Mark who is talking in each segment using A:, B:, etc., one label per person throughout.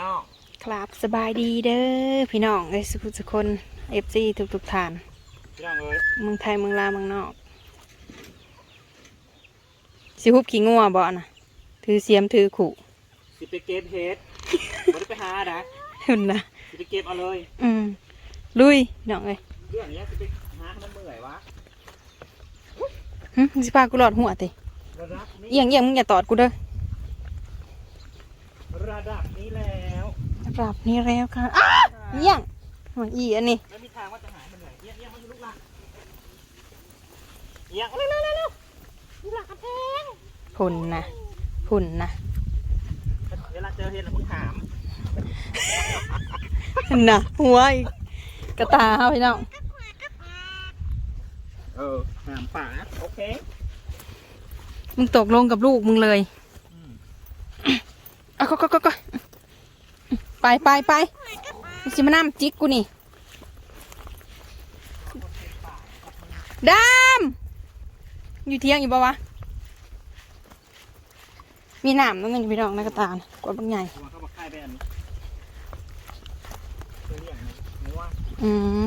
A: น้อง
B: ครับสบายดีเด้อพี่น้องเอ้ยสุขสุกคนเอฟซีทุกทุกๆท่าน
A: พี่น้องเอ้ย
B: เมืองไทยเมืองลาวเมืองนอกสิฮุบขี้งัวบ่น่ะถือเสียมถือขู่
A: สิไปเก็บเฮ็ดบ่ได้ไปหานะ
B: เห็นนะ
A: สิไปเก็บเอาเลย
B: อืมลุยพี่น้องเอ้ย
A: เรื่องนี้สิไปหาให้มันเมื่อยวะ
B: หึมึงสิพากูหลอดหัวติ
A: ระดับนี้
B: เอียงเอียงมึงอย่าตอดกูเด้อ
A: ระดับนี้แล้ว
B: รับนี่แล้วค่ะอ้าเอียงมันอีอันนี้
A: แล้วมีทางว่าจะหายมันเหนื่อยเอี้ยเอี้ยมันจะลุกลักเอี้ยเร็วเร็วเร็วเร็วลุกลักกระแพง
B: พุ่นนะพุ่นนะ
A: เวลาเจอเฮ็ดแล้วมึงถาม
B: นั่นนะหัวอีกกระตาเฮาพี่น้อง
A: เออถามป่าโอเค
B: มึงตกลงกับลูกมึงเลย
A: อืม
B: เอาก็ก็ก็ก็ ไปไปไปมึงสิมาน้ำจิกกูนี่ดามอยู่เที่ยงอยู่ปะวะ มีน้ำนั่นนึงพี่น้องนักกระตาลกดบางใหญ่
A: ระวังเข้ามาค่ายไปอันนี้เจอเรื่องไหมว่า
B: อืม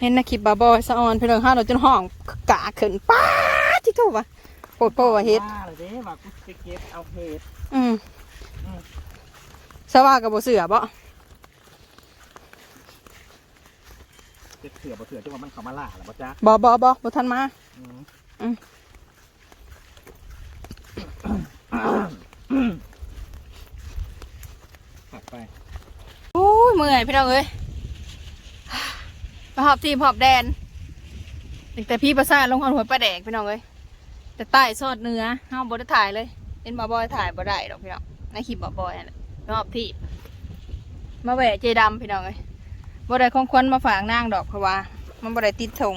B: เห็นนะคลิปบาบอยสะออนพี่น้องห้าเราจนห้องกะขึ้นป้าดที่ถูกปะโปรดโปรดว่าเฮ็ด
A: ว่าเลยเด้ว่ากูไปเก็บเอาเฮ็ด
B: อืม
A: อืม
B: สว่ากับบ่เสือบ่
A: เก็บเสือบ่เสือจังว่ามันเข้ามาล่าหรือบ่จ๊ะ
B: บ่บ่บ่บ่ทันมา
A: อืม
B: อืม
A: ผักไป
B: โอ้ยเมื่อยพี่น้องเอ้ยมาหอบทีมหอบแดนตั้งแต่พี่ประสาทลงหอนหัวปลาแดกพี่น้องเอ้ยแต่ใต้ซอดเนื้อเฮาบ่ได้ถ่ายเลยเห็นบาบอยถ่ายบ่ได้ดอกพี่น้องในคลิปบาบอยนั่นแหละ มาหอบทีมมาแหวะเจดำพี่น้องเอ้ยบ่ได้ของขวัญมาฝากนางดอกเพราะว่า มันบ่ได้ติดถง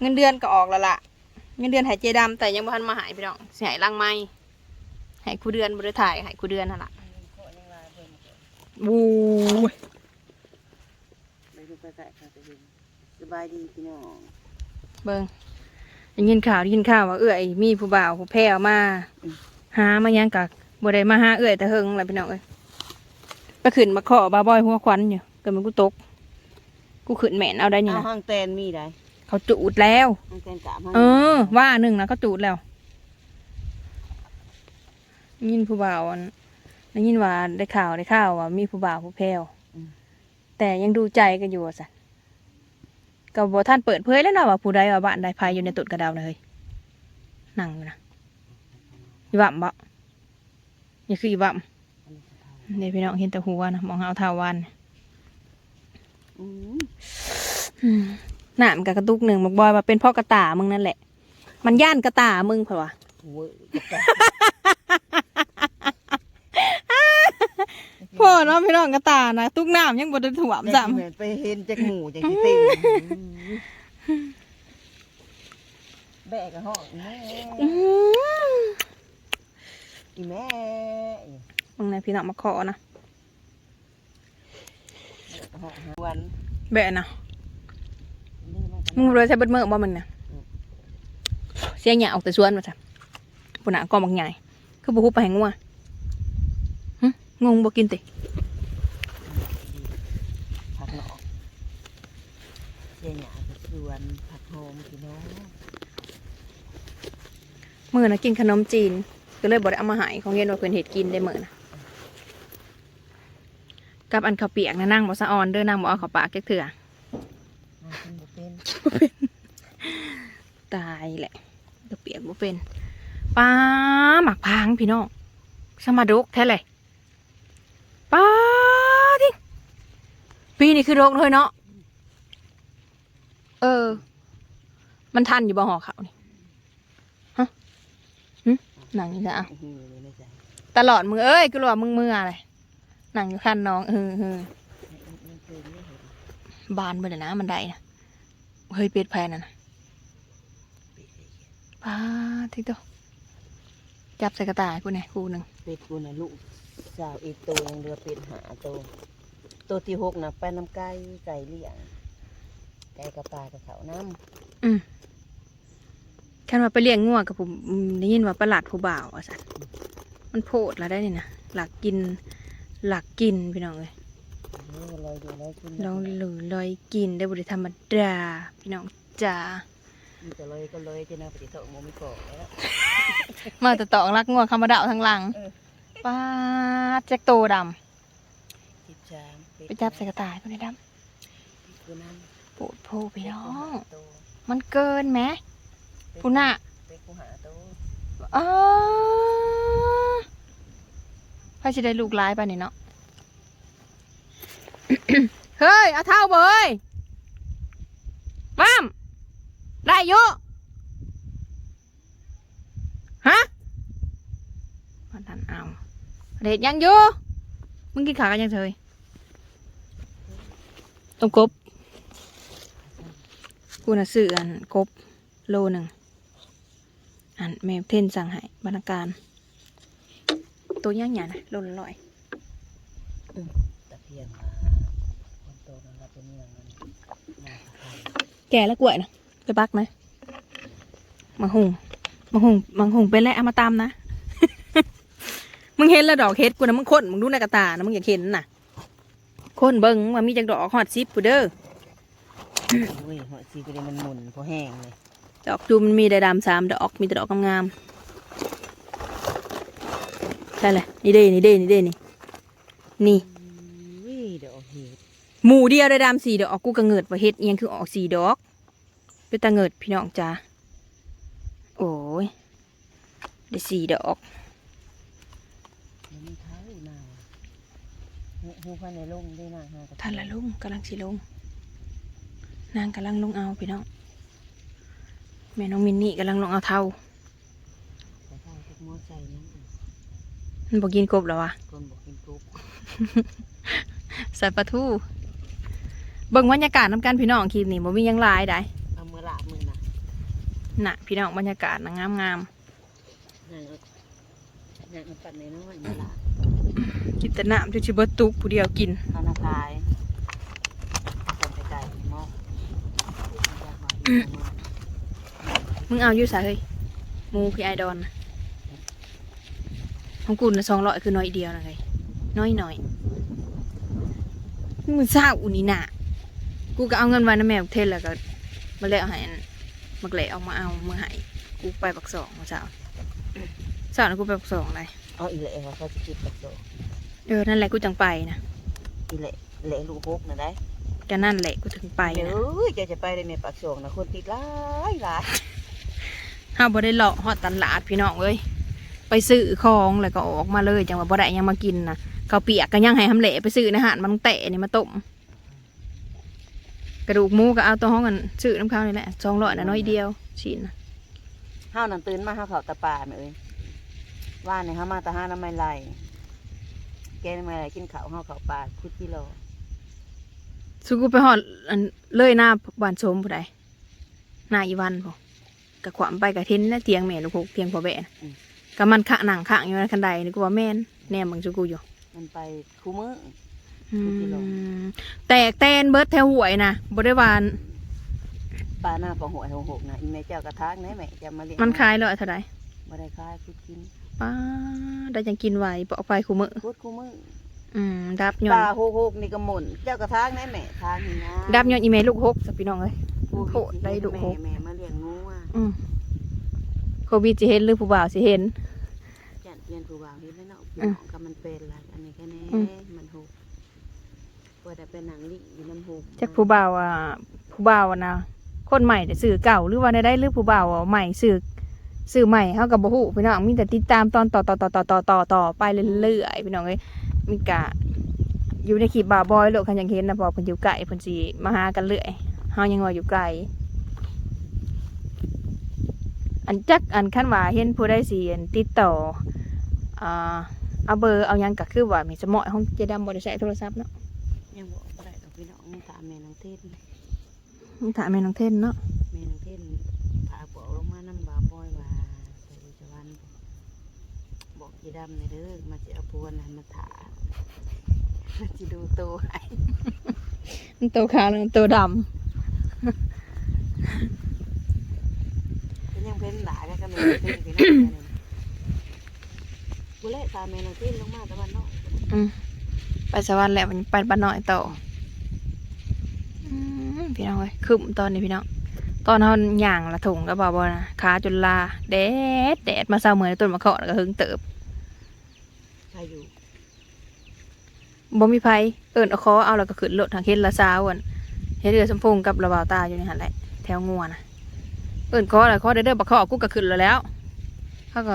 B: เงินเดือนก็ออกแล้วล่ะเงินเดือนใหายเจดำแต่ยังบ่ทันมาใหายพี่น้องสิใหายลังไม้ใหายคู่เดือนบ่ได้ถ่ายใหายคู่เดือนนั่นล่ะวู้ย
C: ไปดูไปไก่ค่ะไปดูสบายดีพี่น้อง
B: เบิ่งได้ยินข่าวได้ยินข่าวว่าเอื้อยมีผู้บ่าวผู้แพ้วมาหามายังกัก บ่ได้มาหาเอื้อยแต่เฮิงแหละพี่น้องเอ้ยไปขึ้นมาขอบาบอยหัวควันอยู่เกิดมันกูตก กูขึ้นแม่นเอาได้นี่
C: เอา
B: นะ
C: ห้างแตนมีได้
B: เขาจูดแล้ว
C: ห้างแตนกะห้าง
B: เออ ว่าหนึ่งนะเขาจูดแล้วได้ยินผู้บ่าวอันได้ยินว่าได้ข่าวได้ข่าวว่ามีผู้บ่าวผู้แพ้วแต่ยังดูใจกันอยู่อะสันก็บอกท่านเปิดเผยแล้วเนาะว่าผู้ใดว่าบ้านใดภายอยู่ในตุดกระดาวนะเฮ้ยนั่งอยู่นะอีบั่มบ่ อย่าคืออีบั่มเดี๋ยวพี่น้องเห็นแต่หัวนะมองเอาเท้าวัน
C: อืม
B: อืมหนามกับกระตุกหนึ่งบอกบอยว่าเป็นพ่อกระตามึงนั่นแหละ มันย่านกระตามึงเผะวะ
C: เว้ยกะ
B: พ่อเนาะพี่น้องกระตานะตุกน้ำยังบ่ได้ถ่วม
C: แม่
B: ซ้
C: สิแม่นไปเห็นจากหมูจากที่เต็มแบกกะห้องแม่ำ
B: อื้อหือ
C: อีแม่
B: มึงไหนพี่น้องมาขอนะ
C: แบกกะห้องหาวัน
B: แบะนะ
C: นี่มันก็
B: มึงรู้ใช้เบิดเมื่อบ่มึงนะเสียงหยาออกแต่สวนมาจ้ะปุ่นอะกอมบักใหญ่คือบุหุบไปแหงงัวหึงงบ่กินติ
C: ผักหนอกเจียหยาผักสวนผักหอมพี่น้อง
B: มื้อนะกินขนมจีน ก็เลยบ่ได้เอามาใหายของเย็นว่าเพิ่นเฮ็ดกินได้มื้อนะกับอันข้าวเปียกนะนั่งบ่สะออนเด้อนั่งบ่เอาข้าวปากแก๊กเถื่อ
C: น่ากินบ่เป็น
B: ตายแหละข้าวเปียกบ่เป็นป้าหมักพางพี่น้องสมาดกแท้เลยป้าทิปีนี้คือโรคเลยเนาะเออ มันทันอยู่บ่หอเขานี่ฮะ หึหนังนี่นะอะ
C: อื้อหือเลยนะจ๊ะ
B: ตลอดมือเอ้ยกูรู้ว่ามึงมืออะไรหนังอยู่คันน้องเออเออ
C: มันเคยไม่เห็น
B: บานไปเลยนะมันได้นะเฮ้ยเป็ดแพนน่ะนะ
C: เป็ดเลย
B: ป้าทิโตจับใส่กระต่ายกูเนี่ยกูหนึ่ง
C: เป็ดกูน่ะลูกสาวอีกตัวยังเหลือเป็ดหาตัวตัวที่หกน่ะไปน้ำไก่ไก่เลี้ยงไก่กับปลากับเขาน้
B: อืม แค่ว่าไปเลี้ยงงัวกับผมอืมได้ยินว่าประหลาดผู้บ่าวอะสันมันโพดแล้วได้นี่นะำหลักกิน หลักกินพี่น้องเอ้ย
C: นี่ก็ลอยอยู่ลอยขึ้น
B: ลองหรือลอยกินได้บริธรรมดาพี่น้องจ้า
C: มันจะลอยก็ลอยจะน่าปฏิโสมไม่ก่อแล้ว
B: มาแต่ตอกรักงัวคำมาดาวทางหลัง
C: เออ
B: ป้าดแจ็คโตด
C: จิบจามำ
B: ไปจับใส่กระต่ายตัวนี้ด
C: คือนั่นำ
B: ปูดโพพี่น้อง
C: โต
B: มันเกินไหม พูน่ะ
C: เป็กกูหาโต
B: อ้าพ่อจะได้ลูกร้ายป่ะนี่เนาะ เฮ้ย เอาเท่าเบยมัมได้อยุฮะพันทันเอาเด็ดยังอยู่มึงกินขากันยังเฉยต้มกบกูน่ะซื้ออันกบโลหนึ่ง อันแม่เทนสั่งให้บรรณาการ ตัวย่างหยานะโลละร้อย
C: ตะเพียนมาคนโตมันรับเป็นเมืองมันน่าสะพาน
B: แก่แล้วกล้วยนะไปบักนะมังหุงมังหุงมังหุงเป็นแล้วเอามาตามนะ มึงเห็นแล้วดอกเฮ็ดกูนะมึงค้นมึงดูในกระตานะมึงอยากเห็นน่ะค้นเบิ้งว่ามีจักดอกฮอดซิปกูเด้อ
C: อุ้ยหัวซีก็เลยมันหมุนเพราะแห้งเลย
B: ดอกจูมมันมีได้ดำสามดอกมีแต่ดอกงามๆใช่เลยนี่เด้นี่เด้นี่เด้นี่นี่
C: อุ้ยเดี๋ยวเอาเห็ด
B: หมู่เดียวได้ดำสี่ดอกกูก็เงิดว่าเฮ็ดเอียงคือออกสี่ดอกเป็นตาเงิดพี่น้องจ้าโอ้ยได้สี่ดอก
C: มันมีเท้าอยู่นาวหูหูพันในลงได้นางหากับ
B: ท่านละลุงกำลังสิลง นางกำลังลงเอาพี่น้อง แม่น้องมินนี่กำลังลงเอาเท่า
C: แต่ถ้าทุกมอใส่นั้น
B: มันบอกกินกบแล้ววะ
C: คนบอกกินกุ๊ก
B: ใส่ปลาทูเบิ่งบรรยากาศน้ำกันพี่น้องคลิปนี้บ่มีหยังหลายได้
C: เอามือละมือนะ
B: น่ะพี่น้องบรรยากาศนะงามงาม
C: นางนางมันปัดในน้อยมือละ
B: ๆกินแต่น้ำจนชิเบิดตุกผู้เดียวกิน
C: ข้าวนาคายทำไปไก่หม้อ
B: มึงเอาอยู่สาเฮ้ยหมูพี่ไอดอนน่ะของกูนะสองร้อยคือน้อยเดียวนะไงน้อยหน่อยมึงเศร้าอุนี่น่ะกูก็เอาเงินไว้นะแม่เทศแล้วก็มาเละเอาให้อันมักเละออกมาเอามือให้กูไปปักสองมาเช้าเช้านะกูไปปักสองเลย
C: เอาอีเละเขาจะกินปักโซ
B: เออนั่นแหละกูจังไปนะ
C: อีเละเละลูกพกนะได้
B: ก็นั่นแหละกูถึงไป
C: เดี๋ยว
B: นะ
C: เอ้ยจะจะไปเลยเมียปักโซนะคนติดหลายหลาย
B: ห้าบ่ได้เลาะฮอดตลาดพี่น้องเอ้ยไปซื้อของแล้วก็ออกมาเลยจังว่าบ่ได้หยังมากินนะข้าวเปียกก็ยังให้ทำเละไปซื้อในหาดมันแตะนี่มาต้มกระดูกหมูก็เอาตัวห้องกันซื้อน้ำข้าวนี่แหละสองร้อยนะน้อยเดียวชิ้นนะ
C: ห้าวนั่นตื่นมาห้าเขาตะป่าแม่เอ้ยว่าเนี่ยห้ามาตะห้าน้ำไม่ไหลแกน้ำไม่ไหลกินข้าวห้าวเขาปลาคุดกิโล
B: สุกูไปหอดอันเลยหน้าบ้านชมผู้ใดหน้าอีวันพอ กะขวามไปกะเทนนะเตียงแม่ลูกหกเตียงพ่อแบะนะกะมันขะหนังขะอยู่ในคันใดนี่กูว่าแม่นแนมเบังสุกูอยู่
C: มันไปคู่มือ
B: อื
C: ทุกกิโล
B: มแตกแตนเบิดแถวหวยนะบริวาร
C: ปลาหน้าปลาหวยหงหกนะอีแม่เจ้ากระทากไหนแม่จะมาเลี้ยง
B: มันขายเลยเท่าไหร่
C: มาได้คายคุดกิน
B: ป้าได้ยังกินไหวปอกไปคู่มือ
C: คุดคู่มือ
B: อืมดับย
C: ป
B: น
C: ลาหกหกนี่ก็หมุนเจ้ากระทากไหนแม่ทางนี่นะ
B: ดับยนอีเมลลูกหกสับพี่น้องเลย
C: โควิ
B: โหดได้ลูกหก
C: แม่แม่มาเลี้ยงงู อะ
B: อืมโควิดสิเห็นหรือผู้บ่าวสิเห็น
C: จัดเรียนผู้บ่าวเห็นแล้วเนาะ
B: อืม
C: กับมันเป็นอะไรอันนี้แค่นี้
B: อืม
C: มันหกเปิดแต่เป็นหนังลิอยู่น้ำหก
B: จักผู้บ่าวอะผู้บ่าวอะนะคนใหม่แต่สื่อเก่าหรือว่าได้ได้หรือผู้บ่าวอะใหม่สื่อสื่อใหม่เขากับบ่ฮู้พี่น้องมีแต่ติดตามตอนต่อต่อต่อต่อต่อต่อต่อไปเรื่อยๆพี่น้องเอ้ยมีกะอยู่ในคลิปบ่าวบอยโลกคันยังเห็นนะบอกเพิ่นอยู่ไกลเพิ่นสิมาหากันเรื่อยเฮายังว่าอยู่ไกล อันจักอันคันว่าเห็นผู้ใดสิอันติดต่ออ่าเอาเบอร์เอาหยังก็คือว่ามีสมอยของเจดำบ่ได้ใช้โทรศัพท์เนาะ
C: ยังบอกบ่ได้ดอกพี่น้องมึงถามแม่นางเทศนี่
B: มึงถามแม่น้องเทนเนาะ
C: แม่นางเทศพาบอกลงมาน้ำบาปอยว่าใส่วิจวันบอกยีดำในเด้อมาจะเอาพวนให้มาถามันจะดูตัวให้
B: มันตัวขาวหรือมันตัวด
C: ก็ยัง เป็นหลายก็กำลังเทศพี่น้องเนี่ยบุเล่ตามแม่น้องที่ลงมาตะวันนาะ
B: อืมไปสวรรค์แล้วไปบ้านน้อยต่ออืมพี่น้องเอ้ยคึมตอนนี้พี่น้องตอนเขาย่างละถุงก็บอกว่านะขาจนลาแดดแดดมาเศร้าเหมือนต้นมะเขาะก็หึงเติบ
C: ใครอยู่
B: บ่มีไผเอิญเอาคอเอาแล้วก็ขึ้นรถทางเฮ็ดละสาวันเฮ็ดเรือสมพงกับระบาวตาอยู่ในหันแหละแถวงัวนะ เอิญคอแล้วคอเด้อเด้อบักเขาะกูก็ขึ้นแล้วแล้วเขาก็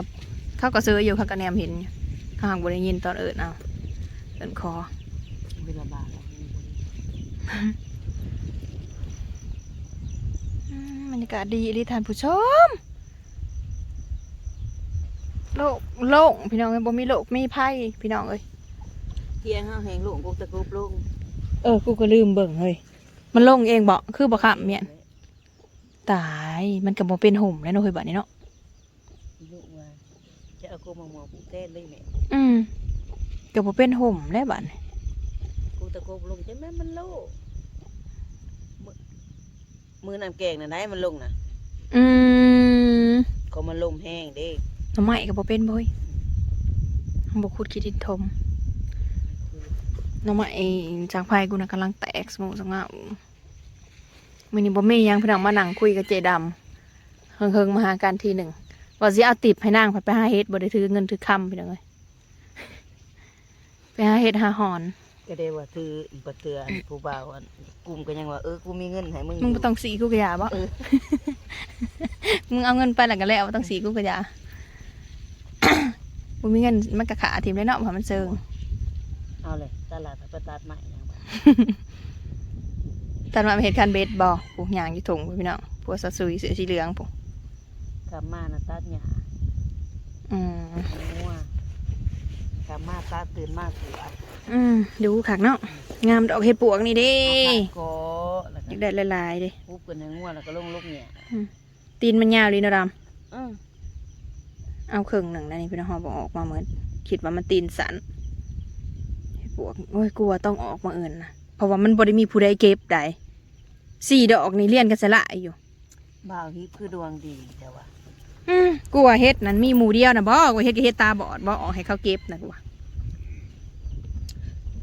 B: เขาก็ซื้ออยู่เขาก็แนมเห็นอยู่เขาหักบ่ได้ยินตอนเอิญเอาเอิญคอ
C: เวลาบาทเราไม่รู้
B: อืมบรรยากาศดีดีท่านผู้ชมโลกโล่งพี่น้องเอ้ยบ่มีโลกมีไพ่พี่น้องเอ้ย
C: เที่ยงห้าแหงลุงกูตะกรุบลุง
B: เออกูก็ลืมเบิ่งเฮ้ยมันลงเองบ่คือบ่ขำเมียน ตายมันก็บ่เป็นห่มแล้วเนาะเฮ้ยบัดนี้เนาะ
C: ลุงว่าจะเอากูมาหมอกูเต้นเลยแม่
B: อืมก็บ่เป็นห่มแล้วบัดนี้
C: กูตะกรุบลุงจะแม่มันโลมือมือน้ำแกงน่ะไหนมันลงน่ะ
B: อืม
C: ก็มันลมแห้งเด้
B: หน่อไม้ก็บ่เป็นบ่เฮ้ยบ่ขุดขี้ดินทมหน่อไม้จางไผกูน่ะกำลังแตกสมองสงา มื้อนี้บ่มีหยังพี่น้องมานั่งคุยกับเจดำเฮิงๆมาหากันทีหนึ่งว่าสิเอาติบให้นางไปไปหาเฮ็ดบ่ได้ถือเงินถือคำพี่น้องเอ้ยไปหาเฮ็ดหาหอน
C: ก็ได้ว่าถืออีกบ่เตืออันผู้บ่าวอันกลุ่มก็ยังว่าเออกูมีเงินให้มึง
B: มึงบ่ต้องสีกูกระยาบ่
C: เออ
B: มึงเอาเงินไปแล้วก็แล้วบ่ต้องสีกูกระยาบ่มีเงินมันก็ขาทิมเลยเนาะเพราะมันเซิง
C: เอาเลยตลาดไปตัดใหม่ยังบ่
B: ตอนมาเฮ็ดคันเบ็ดบ่ปลูกหยางอยู่ถุงพี่น้องพวกสะซุยเสือสีเหลืองปุ๊
C: กลับมาน่ะตัดหญ้า
B: อืม
C: งัวกลับมาตัดตื่นมาสวย
B: อืมดูคักเนาะงามดอกเห็ดปวกนี่เด้
C: เอาผักก็แล้ว
B: อ
C: ก็
B: ยากได้หลายๆเด้
C: ปุ๊บกันในงัวแล้วก็ลงลูกเนี่ย
B: ตีนมันยาวเลยเนาะดำ
C: อือ
B: เอาครึ่งหนึ่งนะนี่พี่น้องหอบออกมาเหมือนคิดว่ามันตีนสันเห็ดปวกโอ้ยกลัวต้องออกมาเอื่นนะเพราะว่ามันบ่ได้มีผู้ใดเก็บได้ สี่ดอกนี่เลี้ยนกันสละอยู่
C: บ่าวฮิปคือดวงดีแต่ว่า
B: อืมกลัวเฮ็ดนั้นมีหมู่เดียวนะบ่กลัวเฮ็ดกับเฮ็ดตาบอดบ่ออกให้เขาเก็บนะกลัว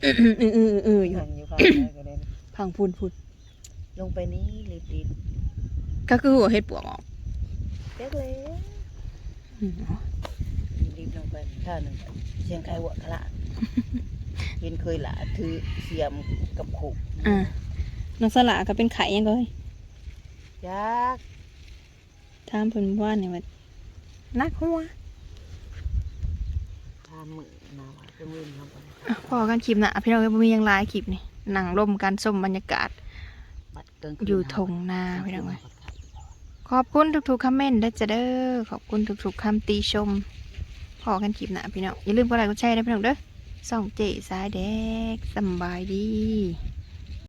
B: อืออืออืออืออยู่
C: เห็นอยู่ข้างในก็เลย
B: พังพูนพูน
C: ลงไปนี้รีบรีบ
B: ก็คือหัวเฮ็ดปวกออก
C: เจ๊กเลย
B: อืม
C: รีบลงไปท่าหนึ่งเชียงไคหัวขลาดเห็นเคยหลาถือเสียมกับขุก
B: อ่า น้องสละก็เป็นไข่ยังก็เฮ้ย
C: ยักษ์
B: ถามเพิ่นว่านี่ว่านักหัว
C: ทานมือมาว่าจังเว้นลงไป
B: อะพอกันคลิปนะพี่น้องก็บ่มีหยังหลายคลิปนี่นั่งร่มกันชมบรรยากาศ
C: บัดกลางคืน
B: อยู่ทงนาพี่น้องเอ้ยขอบคุณทุกๆคอมเมนต์เด้อจ้ะเด้อขอบคุณทุกๆคำติชม พอกันคลิปหนะพี่น้องอย่าลืมกดไลค์กดแชร์นะพี่น้องเด้อส่องเจสายแดกสำบายดี